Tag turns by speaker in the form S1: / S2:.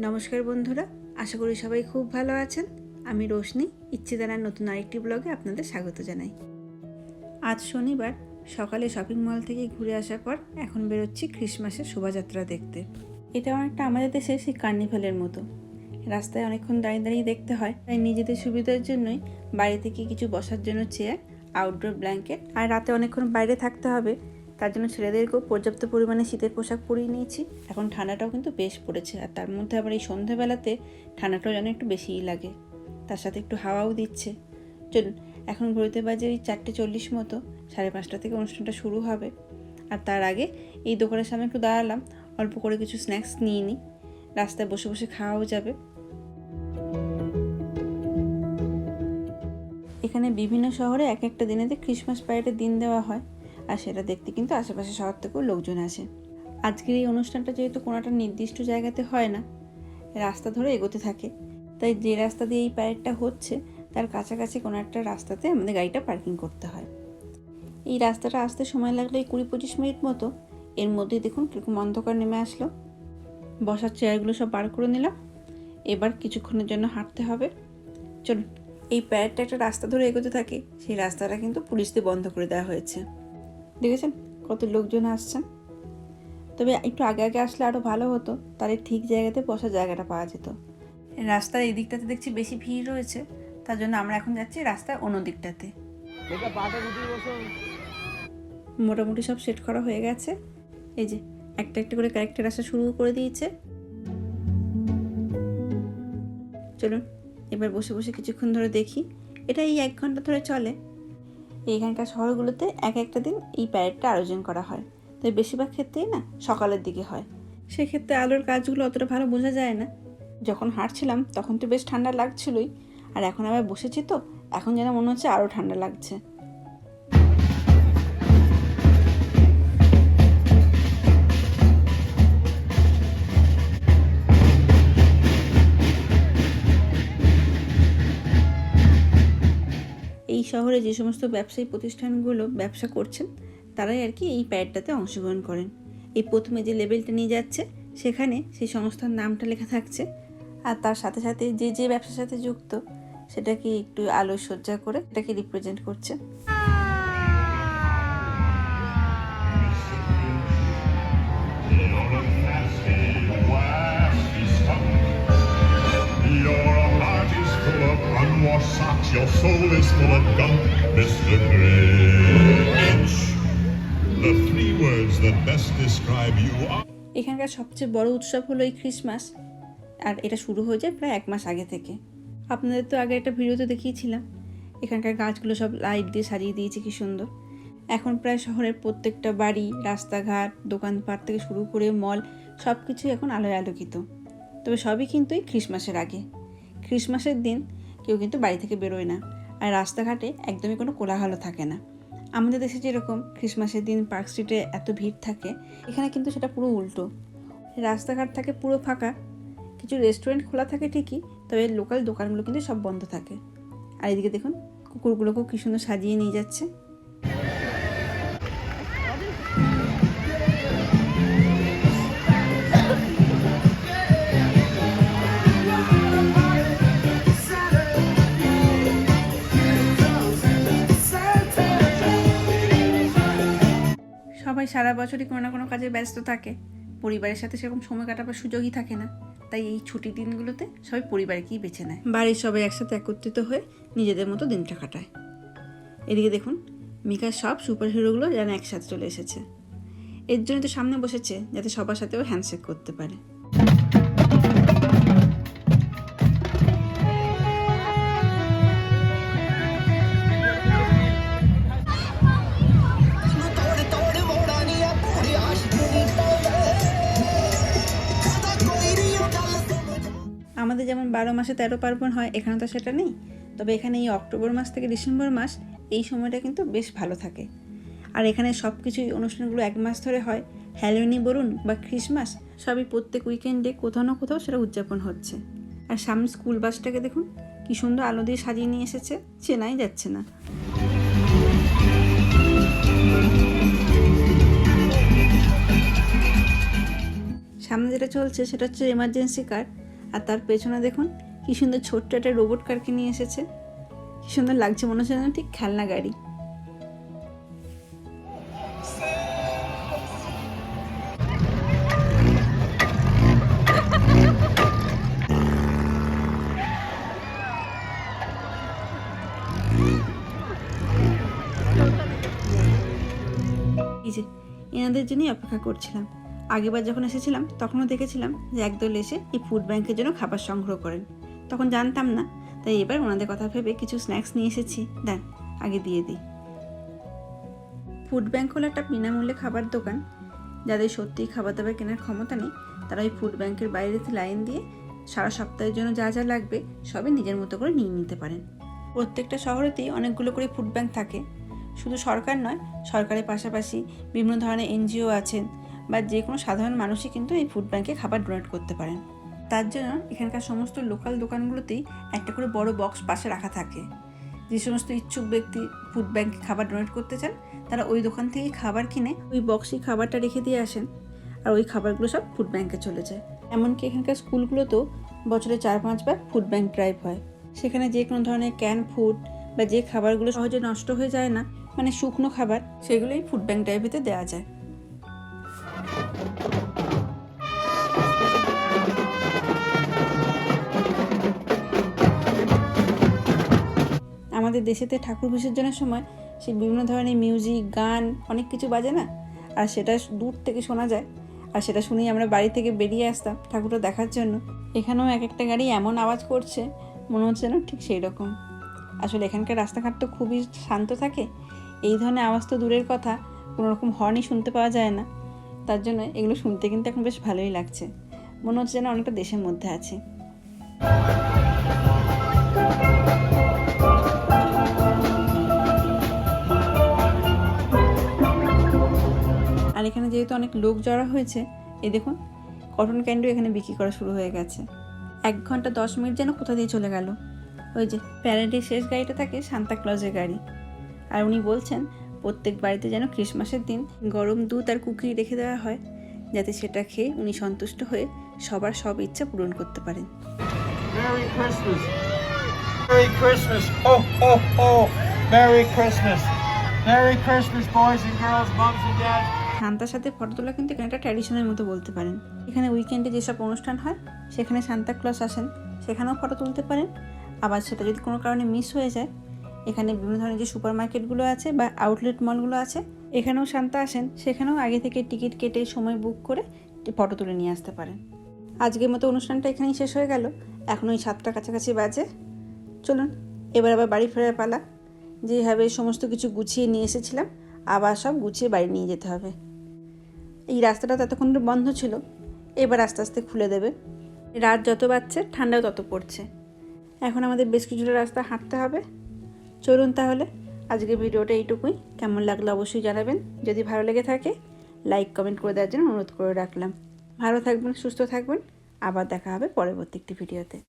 S1: নমস্কার বন্ধুরা, আশা করি সবাই খুব ভালো আছেন। আমি রোশনি, ইচ্ছেদানার নতুন আরেকটি ব্লগে আপনাদের স্বাগত জানাই। আজ শনিবার, সকালে শপিং মল থেকে ঘুরে আসার পর এখন বেরোচ্ছি খ্রিসমাসের শোভাযাত্রা দেখতে। এটা অনেকটা আমাদের দেশে সেই কার্নিভালের মতো। রাস্তায় অনেকক্ষণ দাঁড়িয়ে দাঁড়িয়ে দেখতে হয়। তাই নিজেদের সুবিধার জন্যই বাইরে থেকে কিছু বসার জন্য চেয়ার আউটডোর ব্ল্যাঙ্কেট আর রাতে অনেকক্ষণ বাইরে থাকতে হবে। তার জন্য ছেলেদেরকেও পর্যাপ্ত পরিমাণে শীতের পোশাক পরিয়ে নিয়েছি। এখন ঠান্ডাটাও কিন্তু বেশ পড়েছে, আর তার মধ্যে আবার এই সন্ধ্যাবেলাতে ঠান্ডাটাও যেন একটু বেশিই লাগে। তার সাথে একটু হাওয়াও দিচ্ছে। চলুন, এখন ঘড়িতে বাজে ওই চারটে চল্লিশ মতো, সাড়ে পাঁচটা থেকে অনুষ্ঠানটা শুরু হবে। আর তার আগে এই দোকানের সামনে একটু দাঁড়ালাম, অল্প করে কিছু স্ন্যাক্স নিয়ে নিই। রাস্তায় বসে বসে খাওয়াও যাবে। এখানে বিভিন্ন শহরে এক একটা দিনেতে ক্রিসমাস প্যারেডের দিন দেওয়া হয়। আর সেটা দেখতে কিন্তু আশেপাশে শহর থেকেও লোকজন আসে। আজকের এই অনুষ্ঠানটা যেহেতু কোনো একটা নির্দিষ্ট জায়গাতে হয় না, রাস্তা ধরে এগোতে থাকে। তাই যে রাস্তা দিয়ে এই প্যারেডটা হচ্ছে, তার কাছাকাছি কোনো একটা রাস্তাতে আমাদের গাড়িটা পার্কিং করতে হয়। এই রাস্তাটা আসতে সময় লাগল এই কুড়ি পঁচিশ মিনিট মতো। এর মধ্যেই দেখুন কীরকম অন্ধকার নেমে আসলো। বসার চেয়ারগুলো সব বার করে নিলাম। এবার কিছুক্ষণের জন্য হাঁটতে হবে। চলুন, এই প্যারেডটা একটা রাস্তা ধরে এগোতে থাকে, সেই রাস্তাটা কিন্তু পুলিশ দিয়ে বন্ধ করে দেওয়া হয়েছে। দেখেছেন কত লোকজন আসছেন? তবে একটু আগে আগে আসলে আরও ভালো হতো তাহলে ঠিক জায়গাতে বসার জায়গাটা পাওয়া যেত। রাস্তার এই দিকটাতে দেখছি বেশি ভিড় রয়েছে তার জন্য আমরা এখন যাচ্ছি রাস্তার অন্য দিকটাতে। মোটামুটি সব সেট করা হয়ে গেছে। এই যে একটা একটা করে ক্যারেক্টার আসা শুরু করে দিয়েছে। চলুন এবার বসে বসে কিছুক্ষণ ধরে দেখি এটা এই এক ঘণ্টা ধরে চলে। এইখানকার শহরগুলোতে এক একটা দিন এই প্যারেডটা আয়োজন করা হয়। তো বেশিরভাগ ক্ষেত্রেই না সকালের দিকে হয়। সেক্ষেত্রে আলোর কাজগুলো অতটা ভালো বোঝা যায় না। যখন হাঁটছিলাম তখন তো বেশ ঠান্ডা লাগছিলই। আর এখন আবার বসেছি তো এখন যেন মনে হচ্ছে আরও ঠান্ডা লাগছে। শহরে যে সমস্ত ব্যবসায়ী প্রতিষ্ঠানগুলো ব্যবসা করছেন, তারাই আর কি এই প্যাডটাতে অংশগ্রহণ করেন। এই প্রথমে যে লেবেলটা নিয়ে যাচ্ছে, সেখানে সেই সংস্থার নামটা লেখা থাকছে। আর তার সাথে সাথে যে যে ব্যবসার সাথে যুক্ত, সেটাকে একটু আলো সজ্জা করে এটাকে রিপ্রেজেন্ট করছে।
S2: Your soul is full of gunk, Mr. Grinch. The three words that best describe you are.
S1: এখানকার সবচেয়ে বড় উৎসব হলো এই ক্রিসমাস আর এটা শুরু হয়ে যায় প্রায় এক মাস আগে থেকে আপনাদের তো আগে একটা ভিডিওতে দেখিয়েছিলাম এখানকার গাছগুলো সব লাইট দিয়ে সাজিয়ে দিয়েছে কি সুন্দর এখন প্রায় শহরের প্রত্যেকটা বাড়ি রাস্তাঘাট দোকানপাট থেকে শুরু করে মল সব কিছুই এখন আলোয় আলোকিত তবে সবই কিন্তু এই ক্রিসমাসের আগে ক্রিসমাসের দিন কেউ কিন্তু বাড়ি থেকে বেরোয় না। আর রাস্তাঘাটে একদমই কোনো কোলাহল থাকে না। আমাদের দেশে যেরকম ক্রিসমাসের দিন পার্ক স্ট্রিটে এত ভিড় থাকে, এখানে কিন্তু সেটা পুরো উল্টো। রাস্তাঘাট থাকে পুরো ফাঁকা, কিছু রেস্টুরেন্ট খোলা থাকে ঠিকই, তবে লোকাল দোকানগুলো কিন্তু সব বন্ধ থাকে। আর এদিকে দেখুন, কুকুরগুলোকেও কী সুন্দর সাজিয়ে নিয়ে যাচ্ছে। সারা বছরই কোনো না কোনো কাজে ব্যস্ত থাকে। পরিবারের সাথে সেরকম সময় কাটাবার সুযোগই থাকে না। তাই এই ছুটির দিনগুলোতে সবাই পরিবারকেই বেছে নেয়। বাড়ির সবাই একসাথে একত্রিত হয়ে নিজেদের মতো দিনটা কাটায়। এদিকে দেখুন, মিকার সব সুপার হিরোগুলো যেন একসাথে চলে এসেছে। এর জন্য তো সামনে বসেছে, যাতে সবার সাথেও হ্যান্ডশেক করতে পারে। আমাদের যেমন বারো মাসে তেরো পার্বণ হয় এখানে তো সেটা নেই। তবে এখানে এই অক্টোবর মাস থেকে ডিসেম্বর মাস, এই সময়টা কিন্তু বেশ ভালো থাকে। আর এখানে সব কিছুই অনুষ্ঠানগুলো এক মাস ধরে হয়। হ্যালোনি বলুন বা ক্রিসমাস সবই প্রত্যেক উইকেন্ডে কোথাও না কোথাও সেটা উদযাপন হচ্ছে। আর সামনে স্কুল বাসটাকে দেখুন, কি সুন্দর আলো দিয়ে সাজিয়ে নিয়ে এসেছে, চেনাই যাচ্ছে না। সামনে যেটা চলছে সেটা হচ্ছে এমার্জেন্সি কার আর তার পেছনে দেখুন কি সুন্দর ছোট্ট একটা রোবট কারকে নিয়ে এসেছে। কি সুন্দর লাগছে মনে হচ্ছে যেন ঠিক খেলনা গাড়ি। এনাদের জন্যই অপেক্ষা করছিলাম। আগেবার যখন এসেছিলাম, তখনও দেখেছিলাম যে একদল এসে এই ফুড ব্যাংকের জন্য খাবার সংগ্রহ করেন। তখন জানতাম না, তাই এবার ওনাদের কথা ভেবে কিছু স্ন্যাক্স নিয়ে এসেছি। দেন আগে দিয়ে দিই। ফুড ব্যাংক হলো একটা বিনামূল্যে খাবার দোকান। যাদের সত্যিই খাবার দাবার কেনার ক্ষমতা নেই, তারা ওই ফুড ব্যাংকের বাইরেতে লাইন দিয়ে সারা সপ্তাহের জন্য যা যা লাগবে, সবই নিজের মতো করে নিয়ে নিতে পারেন। প্রত্যেকটা শহরেতেই অনেকগুলো করে ফুড ব্যাংক থাকে। শুধু সরকার নয়, সরকারের পাশাপাশি বিভিন্ন ধরনের এনজিও আছেন। বা যে কোনো সাধারণ মানুষই কিন্তু এই ফুড ব্যাংকে খাবার ডোনেট করতে পারেন। তার জন্য এখানকার সমস্ত লোকাল দোকানগুলোতেই একটা করে বড় বক্স পাশে রাখা থাকে। যে সমস্ত ইচ্ছুক ব্যক্তি ফুড ব্যাংকে খাবার ডোনেট করতে চান, তারা ওই দোকান থেকেই খাবার কিনে ওই বক্সেই খাবারটা রেখে দিয়ে আসেন আর ওই খাবারগুলো সব ফুড ব্যাংকে চলে যায়। এমনকি এখানকার স্কুলগুলোতেও বছরে চার পাঁচবার ফুড ব্যাংক ড্রাইভ হয়। সেখানে যে কোনো ধরনের ক্যান ফুড বা যে খাবারগুলো সহজে নষ্ট হয়ে যায় না মানে শুকনো খাবার, সেগুলোই ফুড ব্যাংক ড্রাইভেতে দেওয়া যায়। আমাদের দেশেতে ঠাকুর বিসর্জনের সময় সেই বিভিন্ন ধরনের মিউজিক গান অনেক কিছু বাজে না? আর সেটা দূর থেকে শোনা যায়। আর সেটা শুনেই আমরা বাড়ি থেকে বেরিয়ে আসতাম ঠাকুরটা দেখার জন্য। এখানেও এক একটা গাড়ি এমন আওয়াজ করছে, মনে হচ্ছে না ঠিক সেই রকম। আসলে এখানকার রাস্তাঘাট তো খুবই শান্ত থাকে। এই ধরনের আওয়াজ তো দূরের কথা, কোনো রকম হর্নই শুনতে পাওয়া যায় না। তার জন্য এগুলো শুনতে কিন্তু এখন বেশ ভালোই লাগছে। মনে হচ্ছে যেন অনেকটা দেশের মধ্যে আছে। এখানে যেহেতু অনেক লোক জড়া হয়েছে এই দেখুন কটন ক্যান্ডি এখানে বিক্রি করা শুরু হয়ে গেছে। এক ঘণ্টা দশ মিনিট যেন কোথা দিয়ে চলে গেল। ওই যে প্যারেডের শেষ গাড়িটা থাকে সান্তা ক্লজের গাড়ি। আর উনি বলছেন প্রত্যেক বাড়িতে যেন ক্রিসমাসের দিন গরম দুধ আর কুকি রেখে দেওয়া হয় যাতে সেটা খেয়ে উনি সন্তুষ্ট হয়ে সবার সব ইচ্ছা পূরণ করতে পারেন।
S3: Merry Christmas. Boys and girls, and dads.
S1: সান্তার সাথে ফটো তোলা কিন্তু এখানে একটা ট্র্যাডিশনের মতো বলতে পারেন। এখানে উইকেন্ডে যেসব অনুষ্ঠান হয়, সেখানে সান্তা ক্লস আসেন, সেখানেও ফটো তুলতে পারেন। আবার সেটা যদি কোনো কারণে মিস হয়ে যায়, এখানে বিভিন্ন ধরনের যে সুপার মার্কেটগুলো আছে বা আউটলেট মলগুলো আছে, এখানেও শান্তা আসেন, সেখানেও আগে থেকে টিকিট কেটে সময় বুক করে ফটো তুলে নিয়ে আসতে পারেন। আজকের মতো অনুষ্ঠানটা এখানেই শেষ হয়ে গেল। এখন ওই সাতটা কাছাকাছি বাজে। চলুন, এবার আবার বাড়ি ফেরার পালা। যেভাবে সমস্ত কিছু গুছিয়ে নিয়ে এসেছিলাম, আবার সব গুছিয়ে বাড়ি নিয়ে যেতে হবে। এই রাস্তাটা ততক্ষণ বন্ধ ছিল, এবার আস্তে আস্তে খুলে দেবে। রাত যত বাড়ছে, ঠান্ডাও তত পড়ছে। এখন আমাদের বেশ কিছুটা রাস্তা হাঁটতে হবে। চলুন তাহলে আজকে ভিডিওটা এইটুকুই। কেমন লাগল অবশ্যই জানাবেন। যদি ভালো লেগে থাকে, লাইক, কমেন্ট করে দেওয়ার জন্য অনুরোধ করে রাখলাম। ভালো থাকবেন, সুস্থ থাকবেন। আবার দেখা হবে পরবর্তী একটি ভিডিওতে।